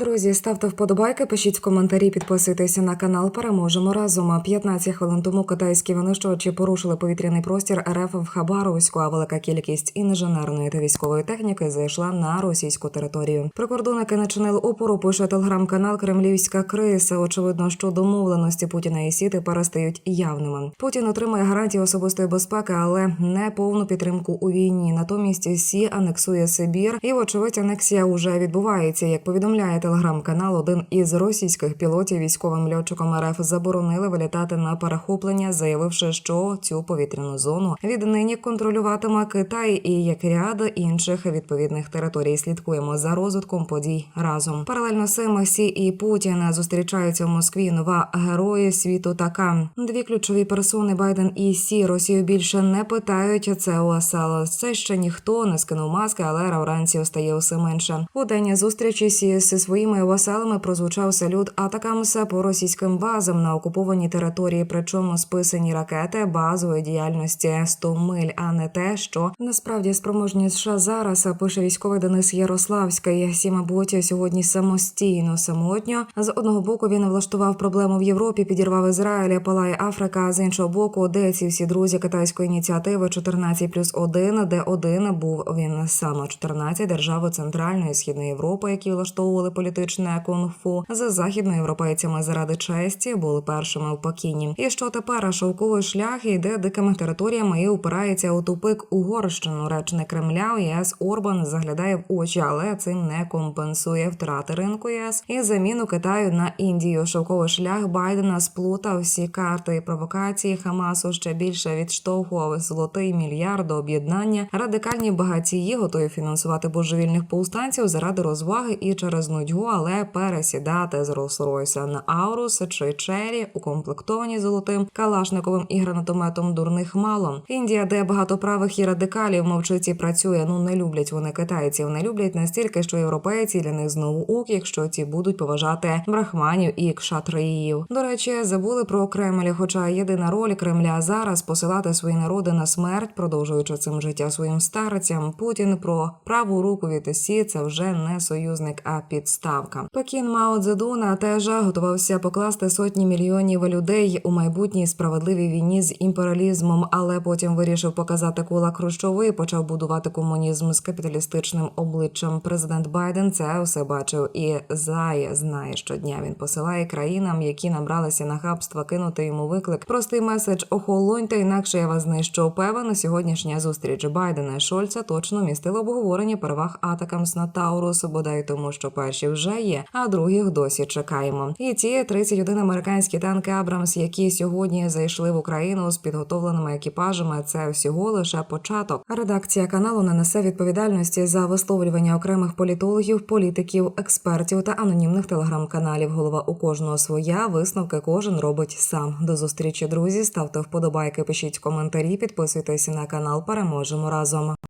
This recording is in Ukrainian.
Друзі, ставте вподобайки, пишіть коментарі, підписуйтеся на канал. Переможемо разом. 15 хвилин тому китайські винищувачі порушили повітряний простір РФ в Хабаровську. А велика кількість інженерної та військової техніки зайшла на російську територію. Прикордонники начинили опору. Пише телеграм-канал Кремлівська криса. Очевидно, що домовленості Путіна і Сі тепер стають явними. Путін отримує гарантії особистої безпеки, але не повну підтримку у війні. Натомість Сі анексує Сибір, і вочевидь анексія уже відбувається. Як повідомляє телеграм-канал, один із російських пілотів військовим льотчиком РФ заборонили вилітати на перехоплення, заявивши, що цю повітряну зону віднині контролюватиме Китай і як ряд інших відповідних територій. Слідкуємо за розвитком подій разом. Паралельно цим Сі і Путін зустрічаються в Москві. Нова герої світу така. Дві ключові персони Байден і Сі Росію більше не питають. Це УСЛ. Це ще ніхто не скинув маски, але вранці стає усе менше. У день зустрічі Сі зі своїми васалами прозвучав салют атакамс по російським базам на окупованій території. Причому списані ракети базової діяльності 100 миль, а не те, що насправді спроможні США зараз пише військовий Денис Ярославський. Сі, мабуть, сьогодні самостійно самотньо. З одного боку він влаштував проблему в Європі, підірвав Ізраїль, палає Африка. З іншого боку, де ці всі друзі китайської ініціативи 14 плюс 1, де один був він саме 14 держави Центральної і Східної Європи, які влаштовували політичне кунг-фу з західноєвропейцями заради честі, були першими в покійні. І що тепер шовковий шлях йде дикими територіями і упирається у тупик Угорщину. Речник Кремля ЄС Орбан заглядає в очі, але цим не компенсує втрати ринку ЄС і заміну Китаю на Індію. Шовковий шлях Байдена сплутав всі карти і провокації Хамасу ще більше відштовхував золотий мільярд до об'єднання. Радикальні багатії готові фінансувати божевільних повстанців заради розваги і через нудьгу, але пересідати з Роллс-Ройса на Аурус чи Чері, укомплектовані золотим калашниковим і гранатометом дурних мало. Індія, де багато правих і радикалів мовчить і працює. Ну не люблять вони китайців, не люблять настільки, що європейці для них знову ук, якщо ці будуть поважати брахманів і кшатриїв. До речі, забули про Кремль, хоча єдина роль Кремля зараз посилати свої народи на смерть, продовжуючи цим життя своїм старцям. Путін про праву руку від Сі це вже не союзник, а підставка. Пекін Мао Цзедуна теж готувався покласти сотні мільйонів людей у майбутній справедливій війні з імперіалізмом, але потім вирішив показати кулак Хрущовий, і почав будувати комунізм з капіталістичним обличчям. Президент Байден це все бачив і зає знає щодня. Він посилає країнам, які набралися нахабства, кинути йому виклик. Простий меседж охолоньте, інакше я вас знищу. Певно, сьогоднішня зустріч Байдена і Шольца точно містила обговорення переваг атакамс на Таурус, бодай тому, що перші вже є, а других досі чекаємо. І ті 31 американські танки Абрамс, які сьогодні зайшли в Україну з підготовленими екіпажами. Це всього лише початок. Редакція каналу не несе відповідальності за висловлювання окремих політологів, політиків, експертів та анонімних телеграм-каналів. Голова у кожного своя висновки кожен робить сам. До зустрічі, друзі. Ставте вподобайки, пишіть коментарі, підписуйтесь на канал. Переможемо разом.